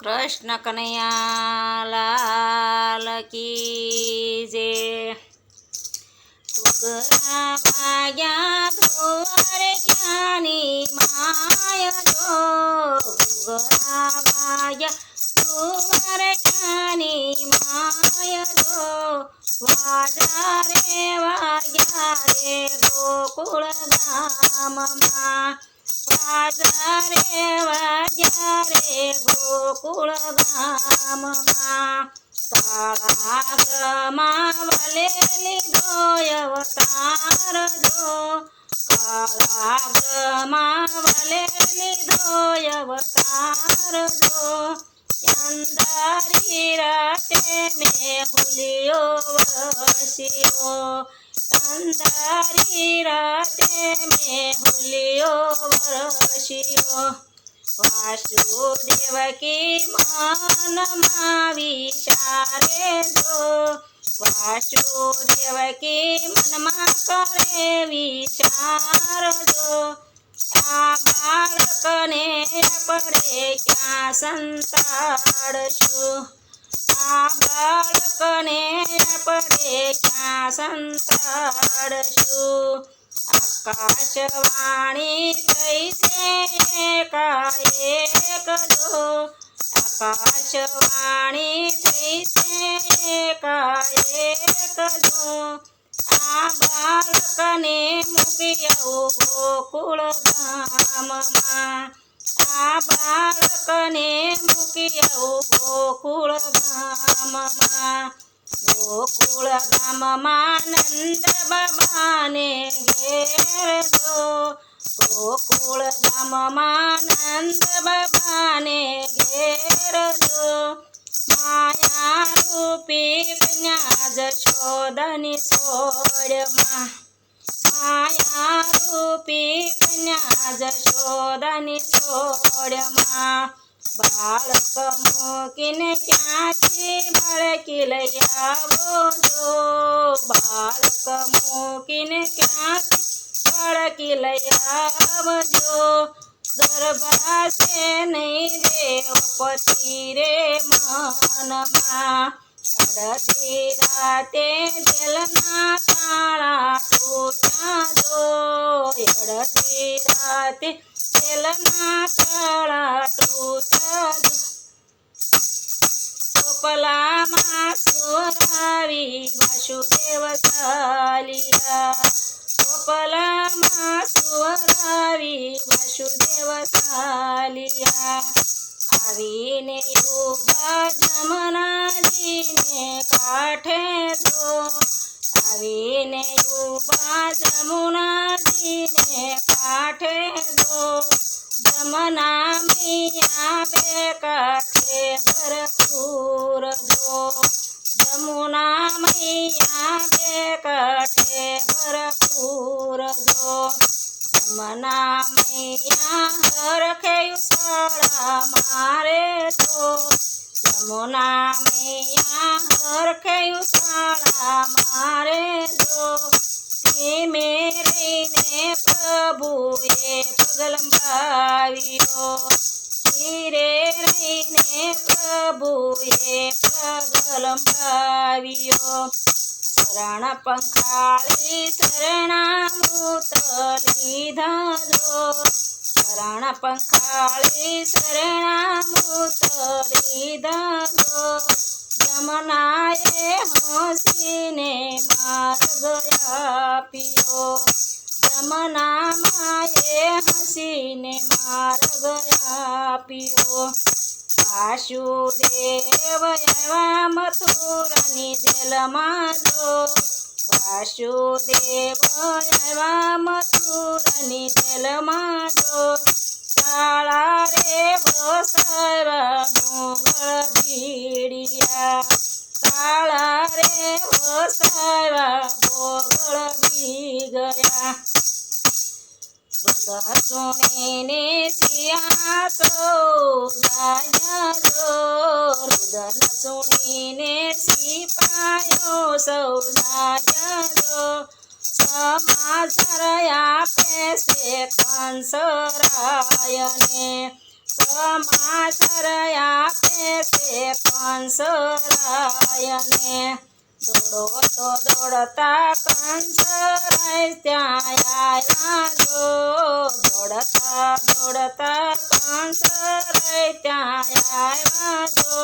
કૃષ્ણ કનૈયા લાલ કી જે કુકરા ભાગ્યા ધોરે ક્યાંની માય જો કુકરા ભાગ્યા ધોરે ક્યાંની માય જો વાજા રે વાગ્યા રે ગોકુળ ગામમાં વાજા રે વાગ્યા રે ગોકુળ ગામમાં કાળાગમાં વલેલી ધોય અવતાર જો. કાળાગમાં વલેલી ધોય અવતાર જો. અંધારી રાતે મેં ભૂલ્યો વરસ્યો અંધારી રાતે મેં ભૂલ્યો વરસ્યો. વાસુદેવ કી મનમાં વિચારે જો વાસુદેવ કી મનમાં કરે વિચાર જો આ બાળકને આપણે ક્યાં સંતાડશું? આ બાળકને આપણે ક્યાં સંતાડશું? આકાશવાણી થઈ છે એકાએક જો. આકાશવાણી થઈ છે એકાએક જો. આ બાળકને મૂકી આવું ગોકુળ ગામમાં આ બાળકને મૂકી આવું ગોકુળ ગામમાં. ગોકુળ ગામમાં નંદ બાબાને ઘેર જો. ગોકુળ ગામમાં નંદ બાબાને ઘેર જો. માયા રૂપી કન્યા જશોદની સોળમાં. માયા રૂપી કન્યા જશોદની સોળમાં બાળક મૂકીને ક્યાંથી બાળકી લઈ આવો જો બાળક મૂકીને ક્યાંથી બાળકી લઈ આવજો ગર્ભાશે નહીં દેવ પતિ રે મનમાં અડધી રાતે જેલના તાળા તૂટ્યા જો અડધી રાતે જેલના તાળા તૂટ્યા જો ચોપલામાં સુરાવી વાસુદેવ ચાલિયા. ચોપલામાં સુરાવી વાસુદેવ ચાલિયા. આવીને ઊભા જમનાજીને કાંઠે જો આવીને ઊભા જમુનાજીને કાંઠે જો જમના મૈયા બે કાંઠે ભરપૂર જો જમુના મૈયા બે કાંઠે ભરપૂર જો જમના મૈયા હરખે શાળા મારે જો જમુના મૈયા હરખે સાળા મારે જો ધીમે રહીને પ્રભુએ પગલંબાવ્યો ધીરે રહીને પ્રભુએ પગલંબાવ્યો શરણ પંખાળી શરણામૃત લીધા જો શરણ પંખાળી શરણામૃત લીધા જો જમનાએ હસીને માર્ગ આપ્યો જમના માએ હસીને માર્ગ આપ્યો વાસુદેવ એવા મથુરની જેલમાં જો વાસુદેવ એવા મથુરાની જેલમાં જો કાળા રે વસાવા મોગળ ભીડિયા કાળા રે વસાવા મોગળ ભી ગયા રુદા સુણીને સિયા સૌ જાયા જો રુદન સુણીને સિપાયો સૌ જાયા જો સમાચાર આપે છે કંસરાયને સમાચાર દોડો તો દોડતા કંસરાય ત્યાં આવ્યા જો દોડતા દોડતા કંસરાય ત્યાં આવ્યા જો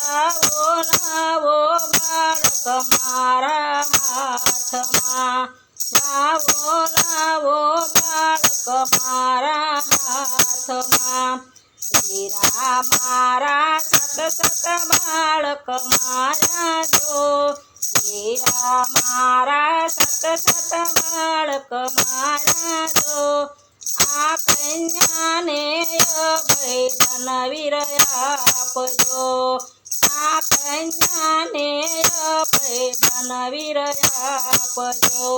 લાવો લાવો બાળક મારા હાથમાં. લાવો લાવો બાળક મારા વીરા મારા સત સત બાળક મારા જો મીરા મારા સત સત બાળક મારા જો આ કન્યાને અભય ધન વીર આપજો આ કન્યાને અભય ધન વીર આપજો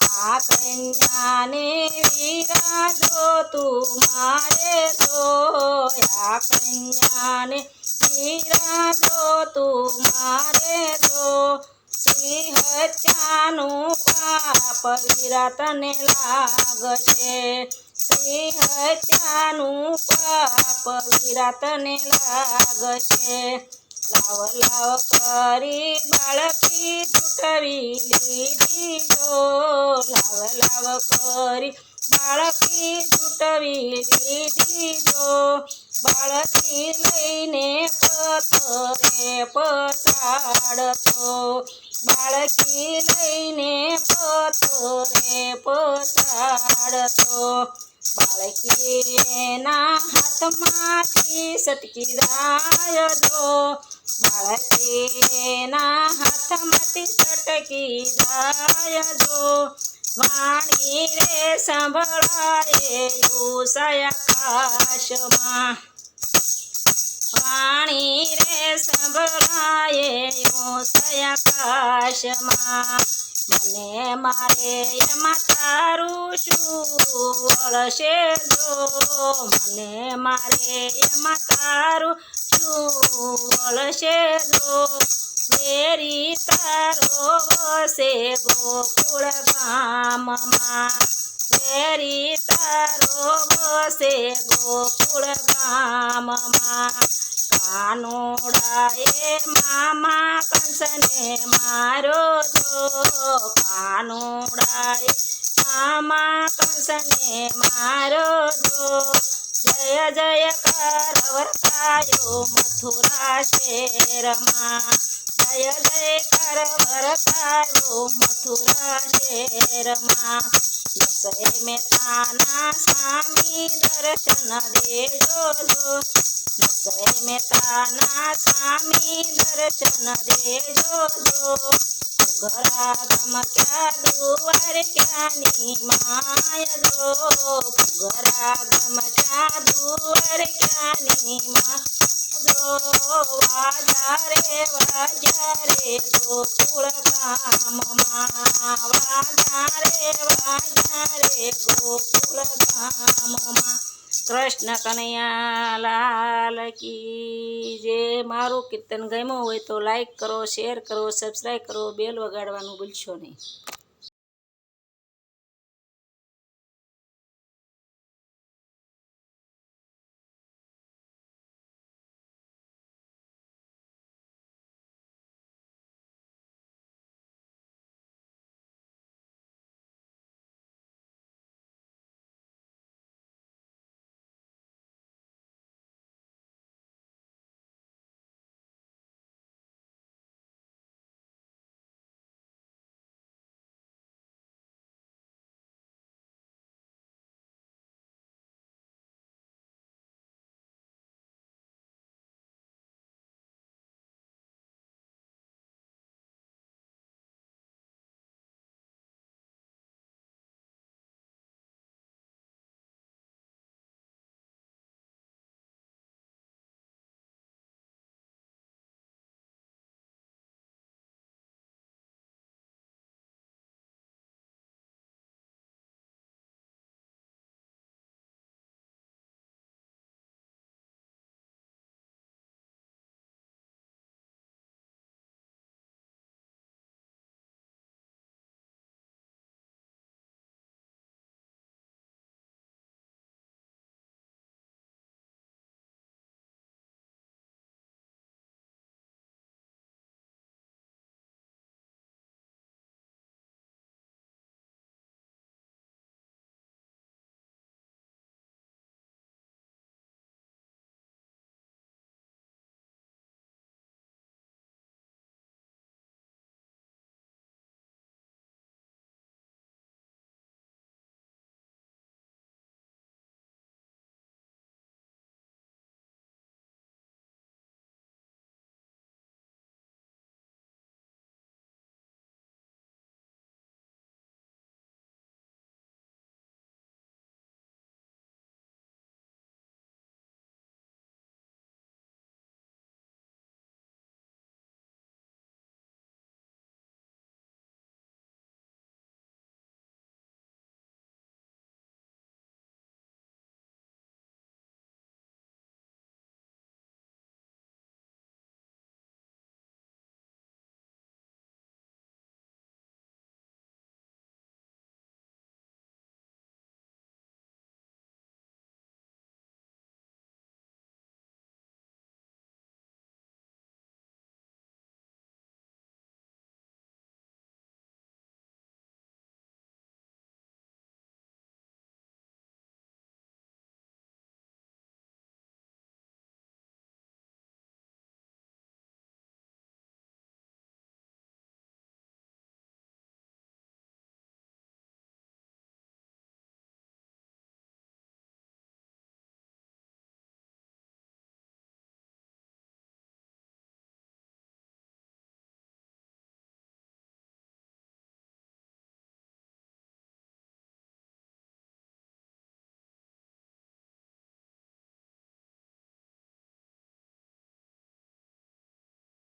આ કન્યાને વિરાજો તું મારે તો. આ કન્યાને વિરાજો તું મારે તો. સિંહ હત્યાનું પાપ વિરાતને લાગશે. સિંહ હત્યાનું પાપ વિરાતને લાગશે. લાવ લાવ કરી બાળકી જૂટવી લીધી તો લાવ લાવ કરી બાળકી જૂટવી લીધી તો બાળકી લઈને પથરે પછાડતો બાળકી લઈને પથરે પછાડતો બાળકી એના હાથમાંથી સટકી જાય દો. બાળકીના હાથમાંથી સટકી જાય દો. વાણી રે સંભળાય આકાશમાં. વાણી રે સંભળાય આકાશમાં. મને મારે એમાં તારું શું વળશે જો? મને મારે એમાં તારું શું વળશે જો? વેરી તારો વસે ગોકુળ ગામમાં વેરી તારો વસે ગોકુળ ગામમાં કાનુડાએ મામા કંસને મારો જો કાનુડાએ મામા કંસને મારો જો જય જય વર્તાયો મથુરા શેરમાં. જય જય વર્તાયો મથુરા શેરમાં. નસય મહેતાના સ્વામી દર્શન દેજો જો નસય મહેતાના સ્વામી દર્શન દેજો જો ઘરા ગમ ક્યાં દુવાર ક્યાંની માય જો ઘરા ગમ ક્યાં દુવાર ક્યાંની માં જો વાજા રે વાજા રે ગોકુળ ગામમાં વાજા રે વાજા કૃષ્ણ કનૈયા લાલ કી જે મારું કીર્તન ગમ્યું હોય તો લાઈક કરો શેર કરો સબસ્ક્રાઈબ કરો બેલ વગાડવાનું ભૂલશો નહીં